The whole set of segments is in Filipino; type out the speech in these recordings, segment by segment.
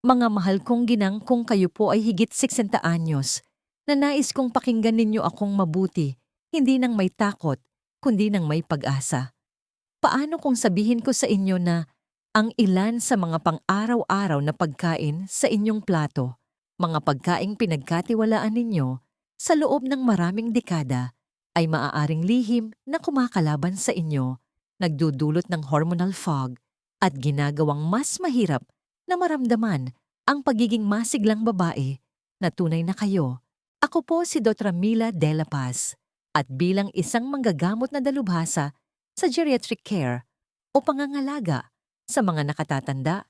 Mga mahal kong ginang kung kayo po ay higit 60 anyos, na nais kong pakinggan ninyo akong mabuti, hindi nang may takot, kundi nang may pag-asa. Paano kung sabihin ko sa inyo na ang ilan sa mga pang-araw-araw na pagkain sa inyong plato, mga pagkaing pinagkatiwalaan ninyo sa loob ng maraming dekada, ay maaaring lihim na kumakalaban sa inyo, nagdudulot ng hormonal fog, at ginagawang mas mahirap na maramdaman ang pagiging masiglang babae na tunay na kayo. Ako po si Dr. Mila De La Paz at bilang isang manggagamot na dalubhasa sa geriatric care o pangangalaga sa mga nakatatanda,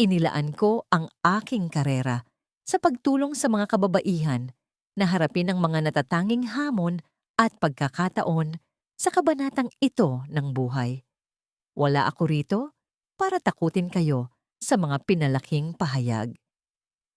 inilaan ko ang aking karera sa pagtulong sa mga kababaihan na harapin ang mga natatanging hamon at pagkakataon sa kabanatang ito ng buhay. Wala ako rito para takutin kayo sa mga pinalaking pahayag.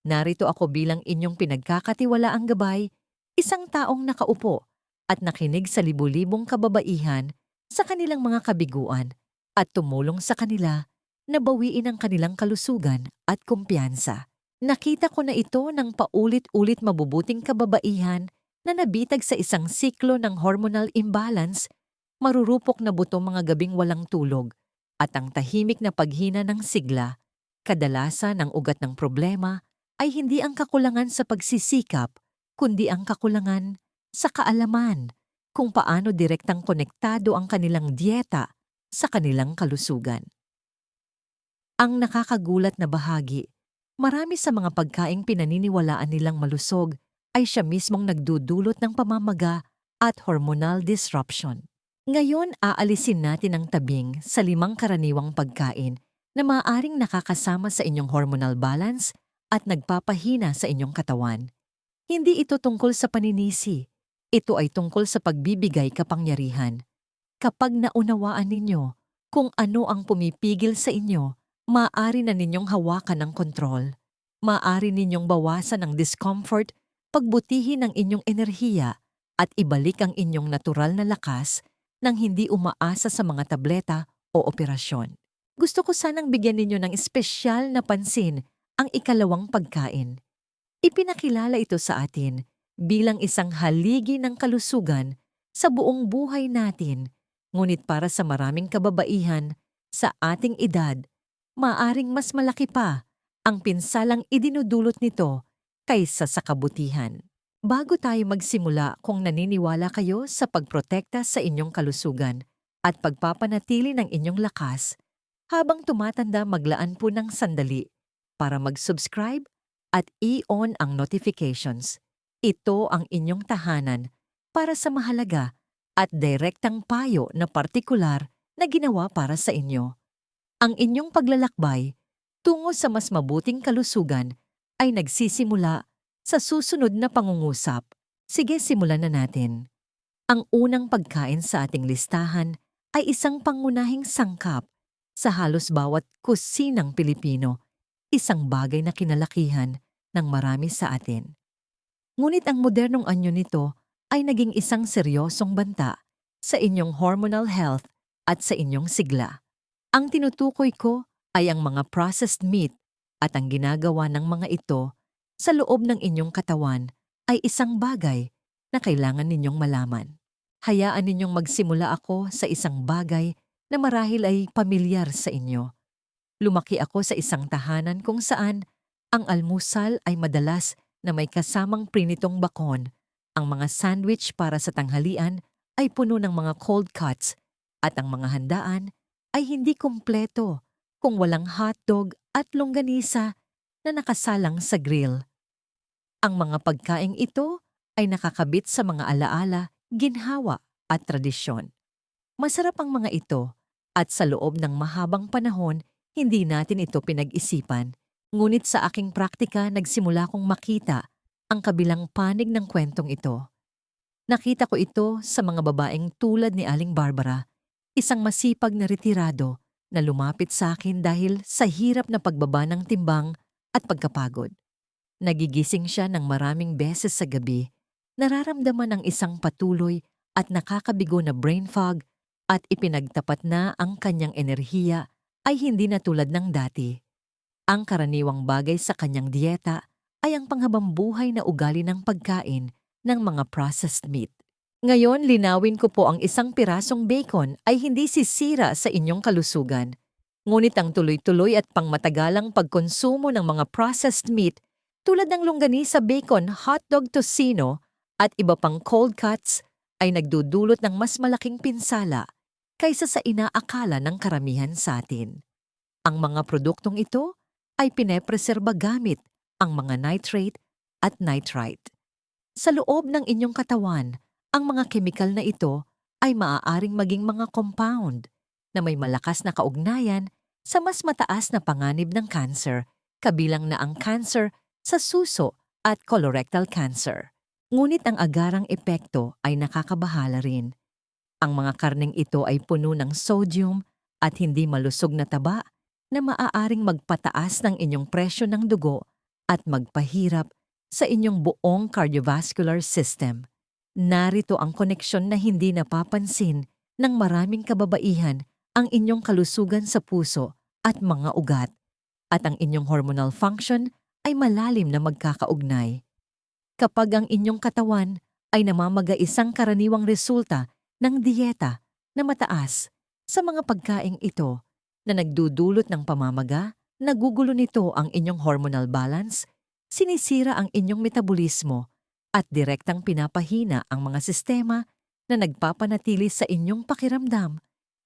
Narito ako bilang inyong pinagkakatiwalaang gabay, isang taong nakaupo at nakinig sa libu-libong kababaihan sa kanilang mga kabiguan at tumulong sa kanila na bawiin ang kanilang kalusugan at kumpiyansa. Nakita ko na ito ng paulit-ulit mabubuting kababaihan na nabitag sa isang siklo ng hormonal imbalance, marurupok na buto mga gabing walang tulog, at ang tahimik na paghina ng sigla. Kadalasan ang ugat ng problema ay hindi ang kakulangan sa pagsisikap, kundi ang kakulangan sa kaalaman kung paano direktang konektado ang kanilang dieta sa kanilang kalusugan. Ang nakakagulat na bahagi, marami sa mga pagkaing pinaniniwalaan nilang malusog ay siya mismong nagdudulot ng pamamaga at hormonal disruption. Ngayon, aalisin natin ang tabing sa limang karaniwang pagkain na maaaring nakakasama sa inyong hormonal balance at nagpapahina sa inyong katawan. Hindi ito tungkol sa paninisi. Ito ay tungkol sa pagbibigay kapangyarihan. Kapag naunawaan ninyo kung ano ang pumipigil sa inyo, maaari na ninyong hawakan ng kontrol. Maaari ninyong bawasan ang discomfort, pagbutihin ang inyong enerhiya, at ibalik ang inyong natural na lakas nang hindi umaasa sa mga tableta o operasyon gusto ko sanang bigyan ninyo ng espesyal na pansin ang ikalawang pagkain. Ipinakilala ito sa atin bilang isang haligi ng kalusugan sa buong buhay natin, ngunit para sa maraming kababaihan sa ating edad, maaring mas malaki pa ang pinsalang idinudulot nito kaysa sa kabutihan. Bago tayo magsimula kung naniniwala kayo sa pagprotekta sa inyong kalusugan at pagpapanatili ng inyong lakas, habang tumatanda maglaan po ng sandali para mag-subscribe at i-on ang notifications. Ito ang inyong tahanan para sa mahalaga at direktang payo na partikular na ginawa para sa inyo. Ang inyong paglalakbay tungo sa mas mabuting kalusugan ay nagsisimula sa susunod na pangungusap. Sige, simulan na natin. Ang unang pagkain sa ating listahan ay isang pangunahing sangkap sa halos bawat kusinang Pilipino, isang bagay na kinalakihan ng marami sa atin. Ngunit ang modernong anyo nito ay naging isang seryosong banta sa inyong hormonal health at sa inyong sigla. Ang tinutukoy ko ay ang mga processed meat at ang ginagawa ng mga ito sa loob ng inyong katawan ay isang bagay na kailangan ninyong malaman. Hayaan ninyong magsimula ako sa isang bagay na marahil ay pamilyar sa inyo. Lumaki ako sa isang tahanan kung saan ang almusal ay madalas na may kasamang prinitong bakon. Ang mga sandwich para sa tanghalian ay puno ng mga cold cuts at ang mga handaan ay hindi kumpleto kung walang hotdog at longganisa na nakasalang sa grill. Ang mga pagkaing ito ay nakakabit sa mga alaala, ginhawa at tradisyon. Masarap ang mga ito at sa loob ng mahabang panahon, hindi natin ito pinag-isipan. Ngunit sa aking praktika nagsimula kong makita ang kabilang panig ng kwentong ito. Nakita ko ito sa mga babaeng tulad ni Aling Barbara, isang masipag na retirado na lumapit sa akin dahil sa hirap na pagbaba ng timbang at pagkapagod. Nagigising siya ng maraming beses sa gabi, nararamdaman ang isang patuloy at nakakabigo na brain fog at ipinagtapat na ang kanyang enerhiya ay hindi na tulad ng dati. Ang karaniwang bagay sa kanyang dieta ay ang panghabambuhay na ugali ng pagkain ng mga processed meat. Ngayon, linawin ko po ang isang pirasong bacon ay hindi sisira sa inyong kalusugan. Ngunit ang tuloy-tuloy at pangmatagalang pagkonsumo ng mga processed meat tulad ng longganisa bacon, hotdog tocino at iba pang cold cuts ay nagdudulot ng mas malaking pinsala kaysa sa inaakala ng karamihan sa atin. Ang mga produktong ito ay pinepreserba gamit ang mga nitrate at nitrite. Sa loob ng inyong katawan, ang mga kemikal na ito ay maaaring maging mga compound na may malakas na kaugnayan sa mas mataas na panganib ng cancer, kabilang na ang cancer sa suso at colorectal cancer. Ngunit ang agarang epekto ay nakakabahala rin. Ang mga karneng ito ay puno ng sodium at hindi malusog na taba na maaaring magpataas ng inyong presyo ng dugo at magpahirap sa inyong buong cardiovascular system. Narito ang koneksyon na hindi napapansin ng maraming kababaihan ang inyong kalusugan sa puso at mga ugat, at ang inyong hormonal function ay malalim na magkakaugnay. Kapag ang inyong katawan ay namamaga isang karaniwang resulta ng dieta na mataas sa mga pagkaing ito na nagdudulot ng pamamaga, nagugulo nito ang inyong hormonal balance, sinisira ang inyong metabolismo, at direktang pinapahina ang mga sistema na nagpapanatili sa inyong pakiramdam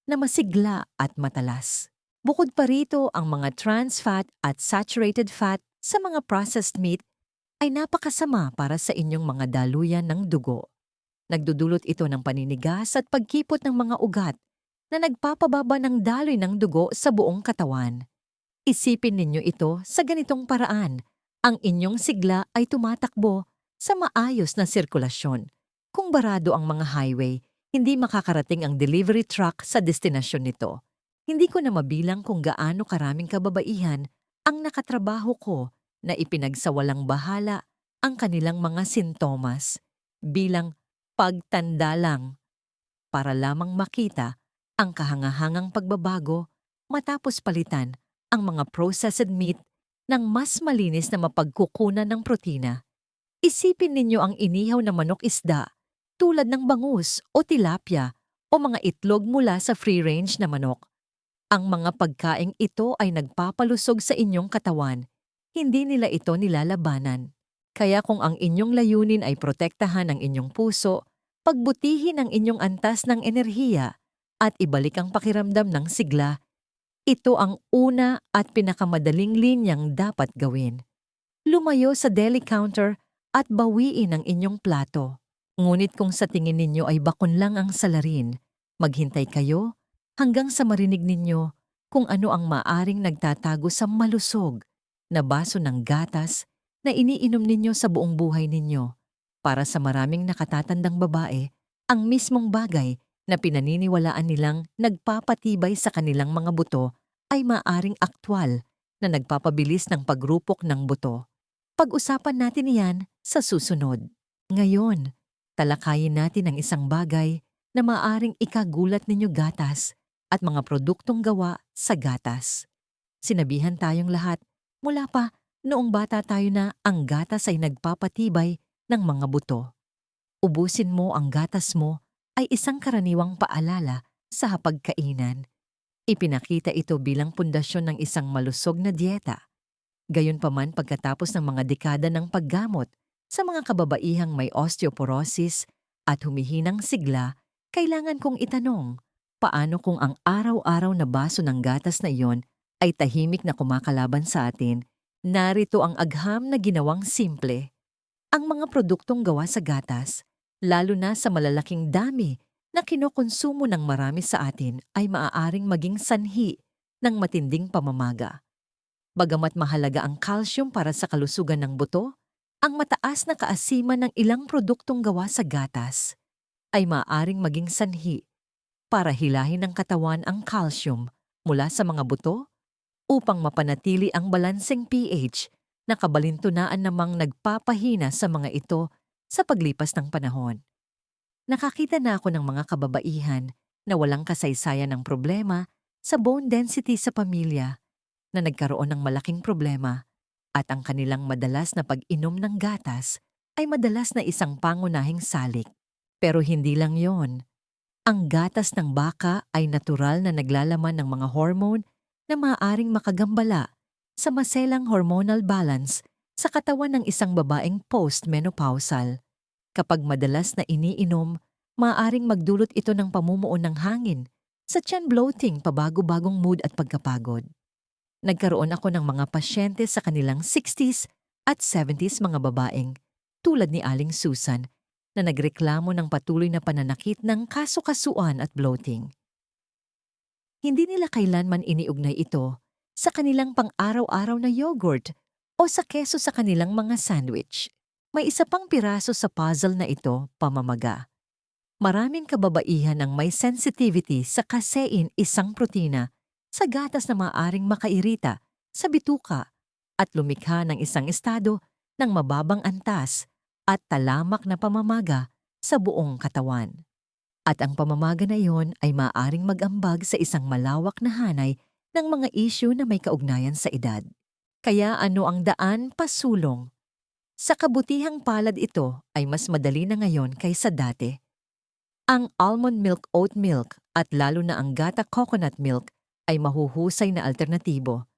na masigla at matalas. Bukod pa rito ang mga trans fat at saturated fat sa mga processed meat ay napakasama para sa inyong mga daluyan ng dugo. Nagdudulot ito ng paninigas at pagkipot ng mga ugat na nagpapababa ng daloy ng dugo sa buong katawan. Isipin ninyo ito sa ganitong paraan. Ang inyong sigla ay tumatakbo sa maayos na sirkulasyon. Kung barado ang mga highway, hindi makakarating ang delivery truck sa destinasyon nito. Hindi ko na mabilang kung gaano karaming kababaihan ang nakatrabaho ko na ipinagsawalang bahala ang kanilang mga sintomas bilang pagtanda lang para lamang makita ang kahangahangang pagbabago matapos palitan ang mga processed meat ng mas malinis na mapagkukunan ng protina. Isipin ninyo ang inihaw na manok isda tulad ng bangus o tilapia o mga itlog mula sa free-range na manok. Ang mga pagkaing ito ay nagpapalusog sa inyong katawan, hindi nila ito nilalabanan. Kaya kung ang inyong layunin ay protektahan ang inyong puso, pagbutihin ang inyong antas ng enerhiya, at ibalik ang pakiramdam ng sigla, ito ang una at pinakamadaling linyang dapat gawin. Lumayo sa deli counter at bawiin ang inyong plato. Ngunit kung sa tingin ninyo ay bakon lang ang salarin, maghintay kayo hanggang sa marinig ninyo kung ano ang maaring nagtatago sa malusog na baso ng gatas na iniinom ninyo sa buong buhay ninyo. Para sa maraming nakatatandang babae, ang mismong bagay na pinaniniwalaan nilang nagpapatibay sa kanilang mga buto ay maaring aktwal na nagpapabilis ng pagrupok ng buto. Pag-usapan natin iyan sa susunod. Ngayon, talakayin natin ang isang bagay na maaring ikagulat ninyo gatas at mga produktong gawa sa gatas. Sinabihan tayong lahat, mula pa noong bata tayo na ang gatas ay nagpapatibay ng mga buto. Ubusin mo ang gatas mo ay isang karaniwang paalala sa hapagkainan. Ipinakita ito bilang pundasyon ng isang malusog na dieta Gayunpaman pagkatapos ng mga dekada ng paggamot sa mga kababaihang may osteoporosis at humihinang sigla, kailangan kong itanong, paano kung ang araw-araw na baso ng gatas na iyon ay tahimik na kumakalaban sa atin, narito ang agham na ginawang simple. Ang mga produktong gawa sa gatas, lalo na sa malalaking dami na kinokonsumo ng marami sa atin ay maaaring maging sanhi ng matinding pamamaga. Bagamat mahalaga ang calcium para sa kalusugan ng buto, ang mataas na kaasiman ng ilang produktong gawa sa gatas ay maaaring maging sanhi para hilahin ng katawan ang calcium mula sa mga buto upang mapanatili ang balanseng pH na kabalintunaan namang nagpapahina sa mga ito sa paglipas ng panahon. Nakakita na ako ng mga kababaihan na walang kasaysayan ng problema sa bone density sa pamilya na nagkaroon ng malaking problema at ang kanilang madalas na pag-inom ng gatas ay madalas na isang pangunahing salik. Pero hindi lang yon. Ang gatas ng baka ay natural na naglalaman ng mga hormone na maaaring makagambala sa maselang hormonal balance sa katawan ng isang babaeng postmenopausal. Kapag madalas na iniinom, maaaring magdulot ito ng pamumuo ng hangin sa tiyan bloating pabago-bagong mood at pagkapagod. Nagkaroon ako ng mga pasyente sa kanilang 60s at 70s mga babaeng tulad ni Aling Susan na nagreklamo ng patuloy na pananakit ng kasukasuan at bloating. Hindi nila kailanman iniugnay ito sa kanilang pang-araw-araw na yogurt o sa keso sa kanilang mga sandwich. May isa pang piraso sa puzzle na ito, pamamaga. Maraming kababaihan ang may sensitivity sa casein isang protina sa gatas na maaring makairita sa bituka at lumikha ng isang estado ng mababang antas at talamak na pamamaga sa buong katawan. At ang pamamaga na iyon ay maaring mag-ambag sa isang malawak na hanay ng mga isyu na may kaugnayan sa edad. Kaya ano ang daan pasulong? Sa kabutihang palad ito ay mas madali na ngayon kaysa dati. Ang almond milk oat milk at lalo na ang gata coconut milk ay mahuhusay na alternatibo.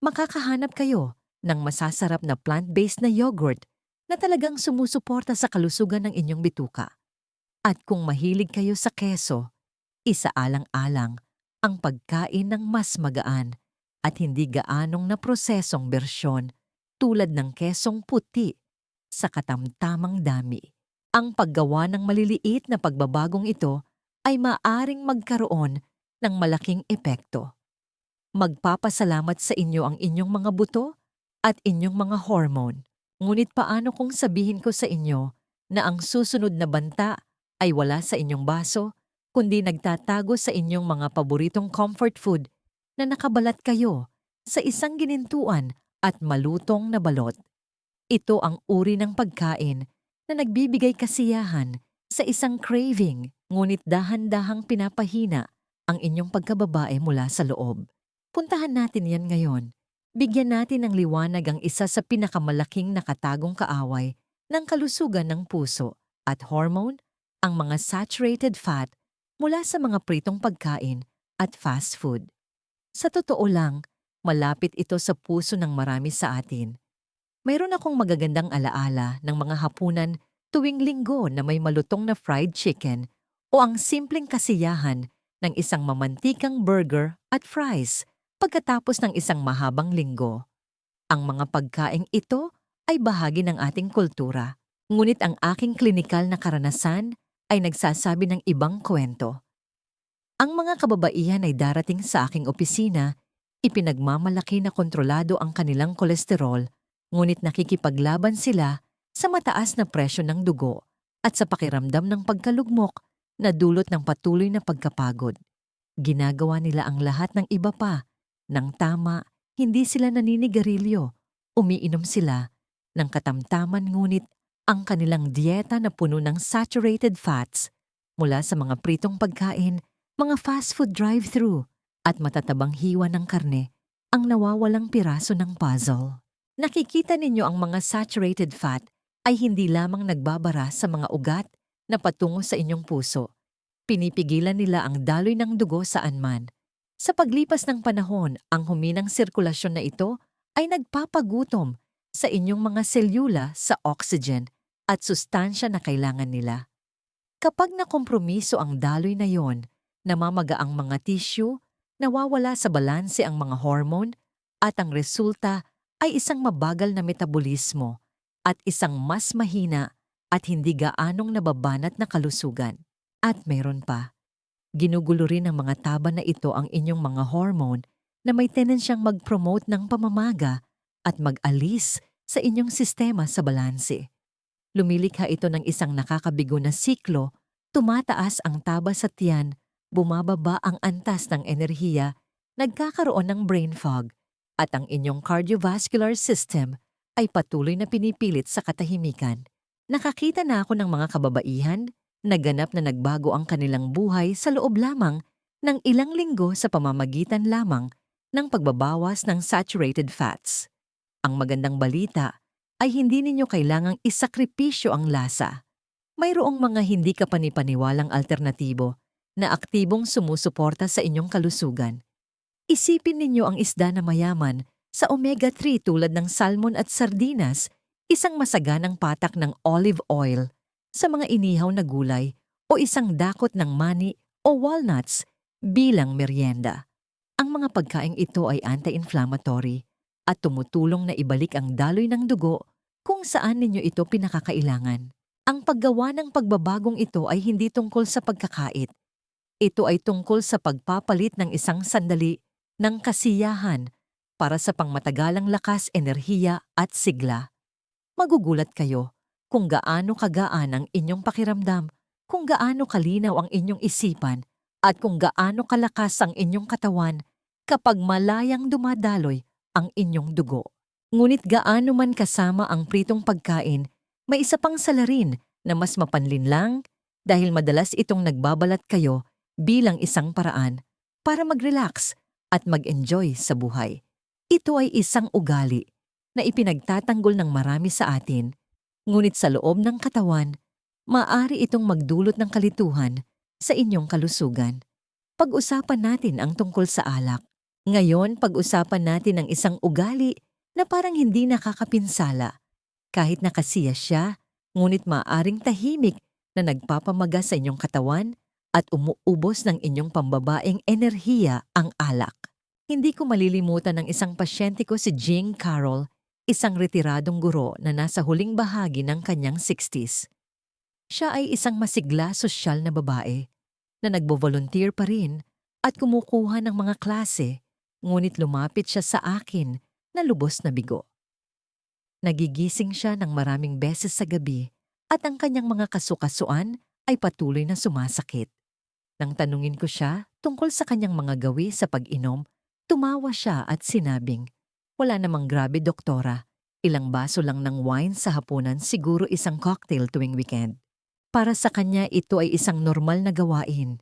Makakahanap kayo ng masasarap na plant-based na yogurt na talagang sumusuporta sa kalusugan ng inyong bituka. At kung mahilig kayo sa keso, isaalang-alang ang pagkain ng mas magaan at hindi gaanong na prosesong bersyon tulad ng kesong puti sa katamtamang dami. Ang paggawa ng maliliit na pagbabagong ito ay maaring magkaroon ng malaking epekto. Magpapasalamat sa inyo ang inyong mga buto at inyong mga hormone. Ngunit paano kung sabihin ko sa inyo na ang susunod na banta ay wala sa inyong baso, kundi nagtatago sa inyong mga paboritong comfort food na nakabalat kayo sa isang ginintuan at malutong na balot. Ito ang uri ng pagkain na nagbibigay kasiyahan sa isang craving ngunit dahan-dahang pinapahina ang inyong pagkababae mula sa loob. Puntahan natin yan ngayon. Bigyan natin ng liwanag ang isa sa pinakamalaking nakatagong kaaway ng kalusugan ng puso at hormone, ang mga saturated fat mula sa mga pritong pagkain at fast food. Sa totoo lang, malapit ito sa puso ng marami sa atin. Mayroon akong magagandang alaala ng mga hapunan tuwing linggo na may malutong na fried chicken o ang simpleng kasiyahan ng isang mamantikang burger at fries pagkatapos ng isang mahabang linggo. Ang mga pagkaing ito ay bahagi ng ating kultura, ngunit ang aking klinikal na karanasan ay nagsasabi ng ibang kwento. Ang mga kababaihan ay darating sa aking opisina, ipinagmamalaki na kontrolado ang kanilang kolesterol, ngunit nakikipaglaban sila sa mataas na presyo ng dugo at sa pakiramdam ng pagkalugmok na dulot ng patuloy na pagkapagod. Ginagawa nila ang lahat ng iba pa. Nang tama, hindi sila naninigarilyo. Umiinom sila ng katamtaman ngunit ang kanilang dieta na puno ng saturated fats mula sa mga pritong pagkain mga fast food drive-thru at matatabang hiwa ng karne ang nawawalang piraso ng puzzle. Nakikita ninyo ang mga saturated fat ay hindi lamang nagbabara sa mga ugat na patungo sa inyong puso. Pinipigilan nila ang daloy ng dugo saan man. Sa paglipas ng panahon, ang huminang sirkulasyon na ito ay nagpapagutom sa inyong mga selula sa oxygen at sustansya na kailangan nila. Kapag nakompromiso ang daloy na yon, namamaga ang mga tissue, nawawala sa balanse ang mga hormone, at ang resulta ay isang mabagal na metabolismo at isang mas mahina at hindi gaanong nababanat na kalusugan. At meron pa, ginugulo rin ng mga taba na ito ang inyong mga hormone na may tendensyang mag-promote ng pamamaga at mag-alis sa inyong sistema sa balanse. Lumilikha ito ng isang nakakabigo na siklo, tumataas ang taba sa tiyan bumababa ang antas ng enerhiya, nagkakaroon ng brain fog, at ang inyong cardiovascular system ay patuloy na pinipilit sa katahimikan. Nakakita na ako ng mga kababaihan na ganap na nagbago ang kanilang buhay sa loob lamang ng ilang linggo sa pamamagitan lamang ng pagbabawas ng saturated fats. Ang magandang balita ay hindi ninyo kailangang isakripisyo ang lasa. Mayroong mga hindi kapanipaniwalang alternatibo na aktibong sumusuporta sa inyong kalusugan. Isipin ninyo ang isda na mayaman sa omega-3 tulad ng salmon at sardinas, isang masaganang patak ng olive oil sa mga inihaw na gulay o isang dakot ng mani o walnuts bilang merienda. Ang mga pagkaing ito ay anti-inflammatory at tumutulong na ibalik ang daloy ng dugo kung saan ninyo ito pinakakailangan. Ang paggawa ng pagbabagong ito ay hindi tungkol sa pagkakait. Ito ay tungkol sa pagpapalit ng isang sandali ng kasiyahan para sa pangmatagalang lakas, enerhiya at sigla. Magugulat kayo kung gaano kagaan ang inyong pakiramdam, kung gaano kalinaw ang inyong isipan, at kung gaano kalakas ang inyong katawan kapag malayang dumadaloy ang inyong dugo. Ngunit gaano man kasama ang pritong pagkain, may isa pang salarin na mas mapanlinlang dahil madalas itong nagbabalat kayo bilang isang paraan para mag-relax at mag-enjoy sa buhay. Ito ay isang ugali na ipinagtatanggol ng marami sa atin, ngunit sa loob ng katawan, maaari itong magdulot ng kalituhan sa inyong kalusugan. Pag-usapan natin ang tungkol sa alak. Ngayon, pag-usapan natin ang isang ugali na parang hindi nakakapinsala. Kahit nakasiya siya, ngunit maaaring tahimik na nagpapamaga sa inyong katawan at umuubos ng inyong pambabaeng enerhiya ang alak. Hindi ko malilimutan ng isang pasyente ko si Jing Carroll, isang retiradong guro na nasa huling bahagi ng kanyang 60s. Siya ay isang masigla sosyal na babae na nagbo-volunteer pa rin at kumukuha ng mga klase, ngunit lumapit siya sa akin na lubos na bigo. Nagigising siya ng maraming beses sa gabi at ang kanyang mga kasukasuan ay patuloy na sumasakit. Nang tanungin ko siya tungkol sa kanyang mga gawi sa pag-inom, tumawa siya at sinabing, Wala namang grabe doktora, ilang baso lang ng wine sa hapunan siguro isang cocktail tuwing weekend. Para sa kanya ito ay isang normal na gawain.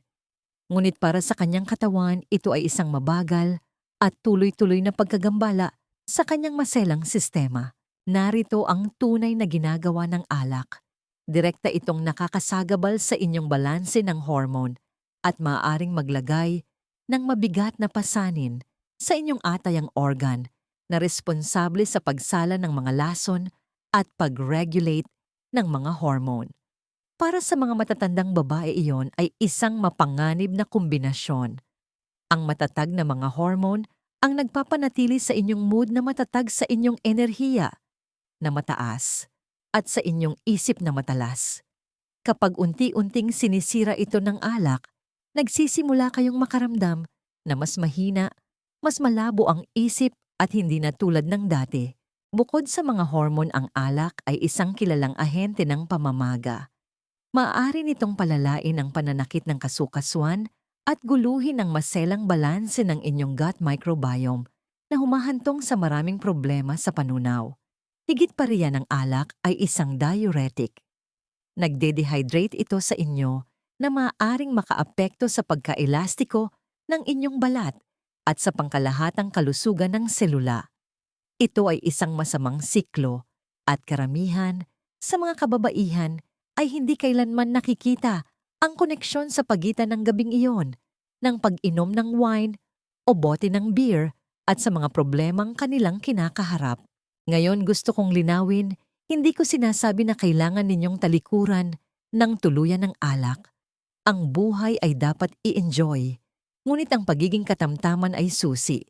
Ngunit para sa kanyang katawan ito ay isang mabagal at tuloy-tuloy na pagkagambala sa kanyang maselang sistema. Narito ang tunay na ginagawa ng alak. Direkta itong nakakasagabal sa inyong balanse ng hormone at maaaring maglagay ng mabigat na pasanin sa inyong atayang organ na responsable sa pagsala ng mga lason at pag-regulate ng mga hormone. Para sa mga matatandang babae iyon ay isang mapanganib na kombinasyon. Ang matatag na mga hormone ang nagpapanatili sa inyong mood na matatag sa inyong enerhiya na mataas at sa inyong isip na matalas. Kapag unti-unting sinisira ito ng alak, nagsisimula kayong makaramdam na mas mahina, mas malabo ang isip at hindi na tulad ng dati. Bukod sa mga hormone ang alak ay isang kilalang ahente ng pamamaga. Maaari nitong palalain ang pananakit ng kasukasuan at guluhin ang maselang balanse ng inyong gut microbiome na humahantong sa maraming problema sa panunaw. Higit pa riyan ang alak ay isang diuretic. Nagde-dehydrate ito sa inyo na maaaring makaapekto sa pagkaelastiko ng inyong balat at sa pangkalahatang kalusugan ng selula. Ito ay isang masamang siklo at karamihan sa mga kababaihan ay hindi kailanman nakikita ang koneksyon sa pagitan ng gabing iyon, ng pag-inom ng wine o bote ng beer at sa mga problemang kanilang kinakaharap. Ngayon gusto kong linawin, hindi ko sinasabi na kailangan ninyong talikuran ng tuluyan ng alak. Ang buhay ay dapat i-enjoy, ngunit ang pagiging katamtaman ay susi.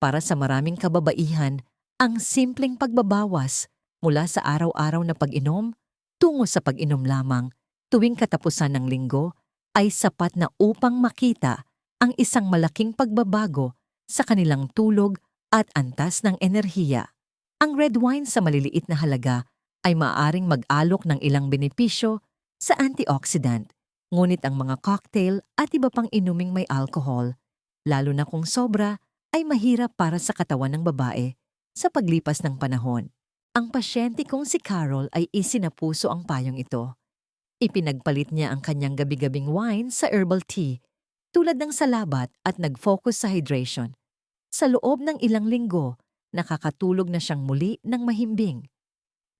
Para sa maraming kababaihan, ang simpleng pagbabawas mula sa araw-araw na pag-inom tungo sa pag-inom lamang tuwing katapusan ng linggo ay sapat na upang makita ang isang malaking pagbabago sa kanilang tulog at antas ng enerhiya. Ang red wine sa maliliit na halaga ay maaaring mag-alok ng ilang benepisyo sa antioxidant, ngunit ang mga cocktail at iba pang inuming may alcohol, lalo na kung sobra, ay mahirap para sa katawan ng babae sa paglipas ng panahon. Ang pasyente kong si Carol ay isinapuso ang payong ito. Ipinagpalit niya ang kanyang gabi-gabing wine sa herbal tea tulad ng salabat at nag-focus sa hydration. Sa loob ng ilang linggo, nakakatulog na siyang muli ng mahimbing.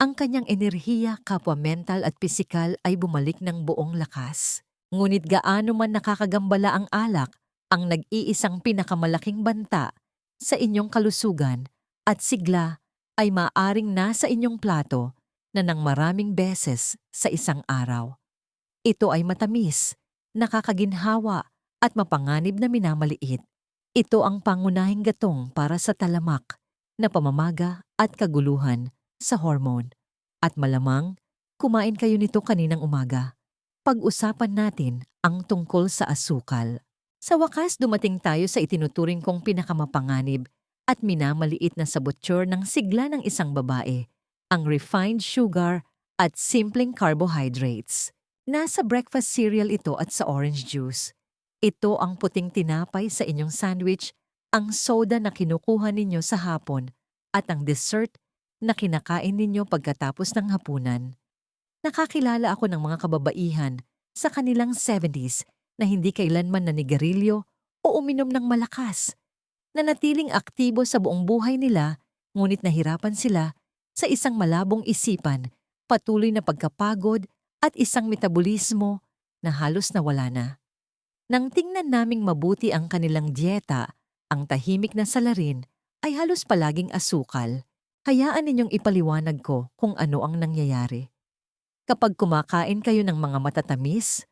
Ang kanyang enerhiya kapwa mental at pisikal ay bumalik ng buong lakas. Ngunit gaano man nakakagambala ang alak, ang nag-iisang pinakamalaking banta sa inyong kalusugan at sigla ay maaring nasa inyong plato na ng maraming beses sa isang araw. Ito ay matamis, nakakaginhawa at mapanganib na minamaliit. Ito ang pangunahing gatong para sa talamak na pamamaga at kaguluhan sa hormone. At malamang, kumain kayo nito kaninang umaga. Pag-usapan natin ang tungkol sa asukal. Sa wakas dumating tayo sa itinuturing kong pinakamapanganib at minamaliit na sabotyor ng sigla ng isang babae, ang refined sugar at simpleng carbohydrates. Nasa breakfast cereal ito at sa orange juice. Ito ang puting tinapay sa inyong sandwich, ang soda na kinukuha ninyo sa hapon, at ang dessert na kinakain ninyo pagkatapos ng hapunan. Nakakilala ako ng mga kababaihan sa kanilang 70s na hindi kailanman nanigarilyo o uminom ng malakas. Nanatiling aktibo sa buong buhay nila, ngunit nahirapan sila sa isang malabong isipan, patuloy na pagkapagod at isang metabolismo na halos nawala na. Nang tingnan naming mabuti ang kanilang dieta, ang tahimik na salarin ay halos palaging asukal. Hayaan ninyong ipaliwanag ko kung ano ang nangyayari. Kapag kumakain kayo ng mga matatamis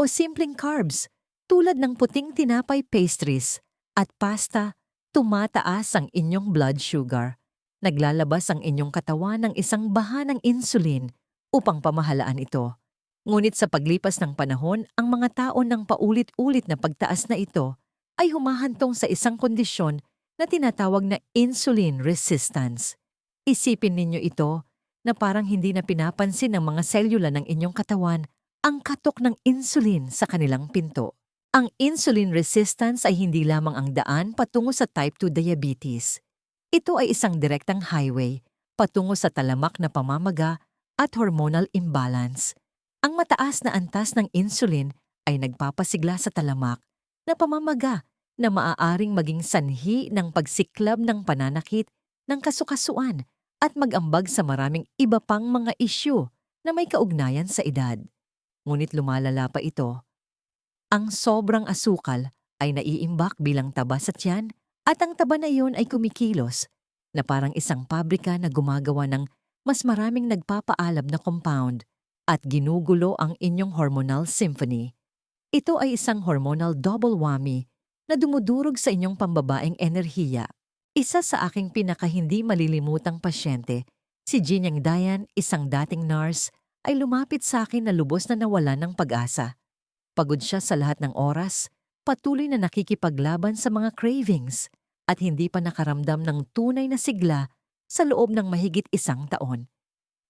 o simpleng carbs tulad ng puting tinapay pastries at pasta, tumataas ang inyong blood sugar. Naglalabas ang inyong katawan ng isang baha ng insulin upang pamahalaan ito. Ngunit sa paglipas ng panahon, ang mga tao ng paulit-ulit na pagtaas na ito ay humahantong sa isang kondisyon na tinatawag na insulin resistance. Isipin ninyo ito na parang hindi na pinapansin ng mga selula ng inyong katawan ang katok ng insulin sa kanilang pinto. Ang insulin resistance ay hindi lamang ang daan patungo sa type 2 diabetes. Ito ay isang direktang highway patungo sa talamak na pamamaga at hormonal imbalance. Ang mataas na antas ng insulin ay nagpapasigla sa talamak na pamamaga na maaaring maging sanhi ng pagsiklab ng pananakit ng kasukasuan at mag-ambag sa maraming iba pang mga isyu na may kaugnayan sa edad. Ngunit lumalala pa ito. Ang sobrang asukal ay naiimbak bilang taba sa tiyan at ang taba na iyon ay kumikilos na parang isang pabrika na gumagawa ng mas maraming nagpapaalab na compound at ginugulo ang inyong hormonal symphony. Ito ay isang hormonal double whammy na dumudurog sa inyong pambabaeng enerhiya. Isa sa aking pinakahindi malilimutang pasyente, si Jinyang Dayan, isang dating nurse, ay lumapit sa akin na lubos na nawala ng pag-asa. Pagod siya sa lahat ng oras, patuloy na nakikipaglaban sa mga cravings at hindi pa nakaramdam ng tunay na sigla sa loob ng mahigit isang taon.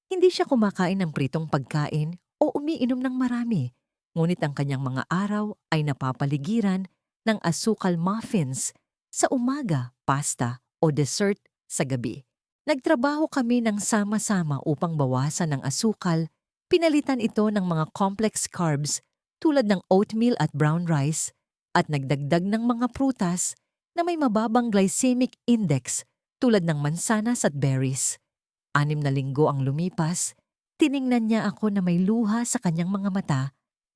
Hindi siya kumakain ng pritong pagkain o umiinom ng marami, ngunit ang kanyang mga araw ay napapaligiran ng asukal muffins sa umaga, pasta o dessert sa gabi. Nagtrabaho kami ng sama-sama upang bawasan ang asukal, pinalitan ito ng mga complex carbs tulad ng oatmeal at brown rice at nagdagdag ng mga prutas na may mababang glycemic index tulad ng mansanas at berries. Anim na linggo ang lumipas, tiningnan niya ako na may luha sa kanyang mga mata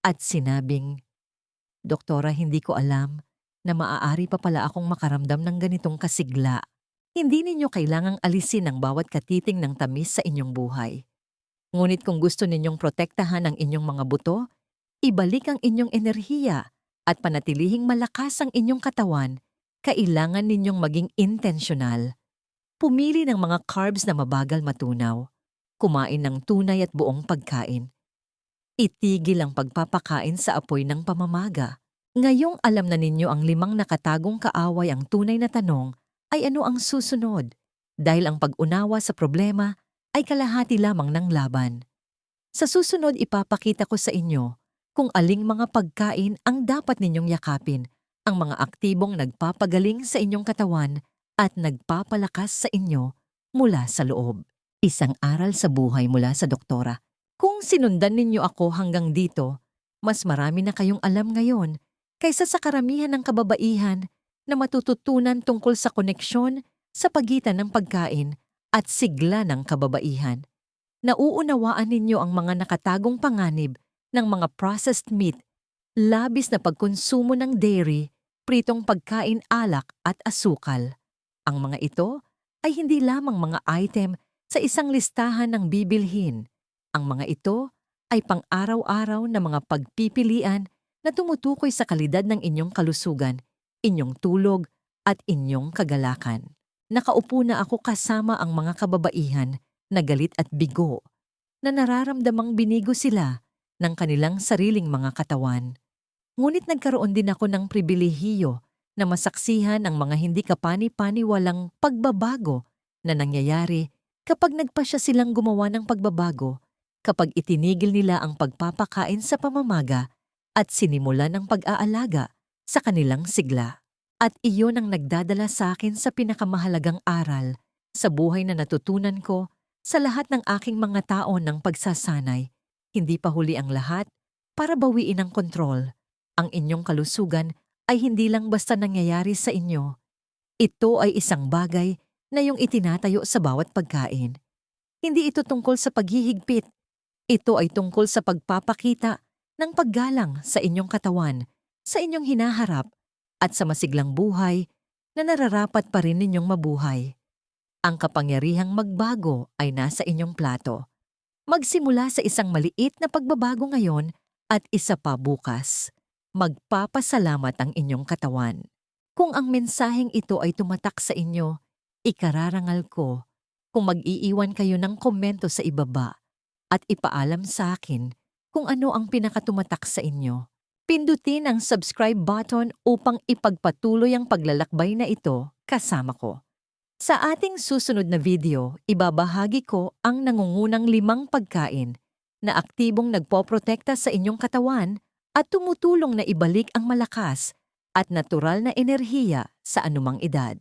at sinabing, Doktora, hindi ko alam na maaari pa pala akong makaramdam ng ganitong kasigla. Hindi ninyo kailangang alisin ang bawat katiting ng tamis sa inyong buhay. Ngunit kung gusto ninyong protektahan ang inyong mga buto, ibalik ang inyong enerhiya at panatilihing malakas ang inyong katawan, kailangan ninyong maging intentional. Pumili ng mga carbs na mabagal matunaw. Kumain ng tunay at buong pagkain. Itigil ang pagpapakain sa apoy ng pamamaga. Ngayong alam na ninyo ang limang nakatagong kaaway ang tunay na tanong ay ano ang susunod dahil ang pag-unawa sa problema ay kalahati lamang ng laban. Sa susunod ipapakita ko sa inyo kung aling mga pagkain ang dapat ninyong yakapin, ang mga aktibong nagpapagaling sa inyong katawan at nagpapalakas sa inyo mula sa loob. Isang aral sa buhay mula sa doktora. Kung sinundan ninyo ako hanggang dito, mas marami na kayong alam ngayon kaysa sa karamihan ng kababaihan na matututunan tungkol sa koneksyon sa pagitan ng pagkain at sigla ng kababaihan. Nauunawaan ninyo ang mga nakatagong panganib ng mga processed meat, labis na pagkonsumo ng dairy, pritong pagkain alak at asukal. Ang mga ito ay hindi lamang mga item sa isang listahan ng bibilhin. Ang mga ito ay pang-araw-araw na mga pagpipilian na tumutukoy sa kalidad ng inyong kalusugan, inyong tulog at inyong kagalakan. Nakaupo na ako kasama ang mga kababaihan na galit at bigo na nararamdamang binigo sila ng kanilang sariling mga katawan. Ngunit nagkaroon din ako ng pribilehiyo na masaksihan ang mga hindi kapani-paniwalang pagbabago na nangyayari kapag nagpasya silang gumawa ng pagbabago, kapag itinigil nila ang pagpapakain sa pamamaga at sinimula ng pag-aalaga sa kanilang sigla. At iyon ang nagdadala sa akin sa pinakamahalagang aral sa buhay na natutunan ko sa lahat ng aking mga taon ng pagsasanay. Hindi pa huli ang lahat para bawiin ang kontrol. Ang inyong kalusugan ay hindi lang basta nangyayari sa inyo. Ito ay isang bagay na yung itinatayo sa bawat pagkain. Hindi ito tungkol sa paghihigpit. Ito ay tungkol sa pagpapakita ng paggalang sa inyong katawan, sa inyong hinaharap, at sa masiglang buhay na nararapat pa rin ninyong mabuhay. Ang kapangyarihang magbago ay nasa inyong plato. Magsimula sa isang maliit na pagbabago ngayon at isa pa bukas. Magpapasalamat ang inyong katawan. Kung ang mensaheng ito ay tumatak sa inyo, ikararangal ko kung mag-iiwan kayo ng komento sa ibaba at ipaalam sa akin kung ano ang pinakatumatak sa inyo. Pindutin ang subscribe button upang ipagpatuloy ang paglalakbay na ito kasama ko. Sa ating susunod na video, ibabahagi ko ang nangungunang limang pagkain na aktibong nagpoprotekta sa inyong katawan at tumutulong na ibalik ang malakas at natural na enerhiya sa anumang edad.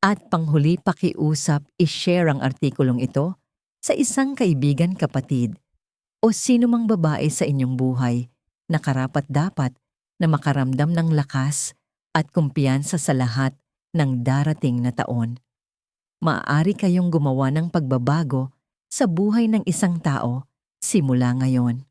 At panghuli pakiusap, ishare ang artikulong ito sa isang kaibigan kapatid o sino mang babae sa inyong buhay na karapat dapat na makaramdam ng lakas at kumpiyansa sa lahat ng darating na taon. Maaari kayong gumawa ng pagbabago sa buhay ng isang tao simula ngayon.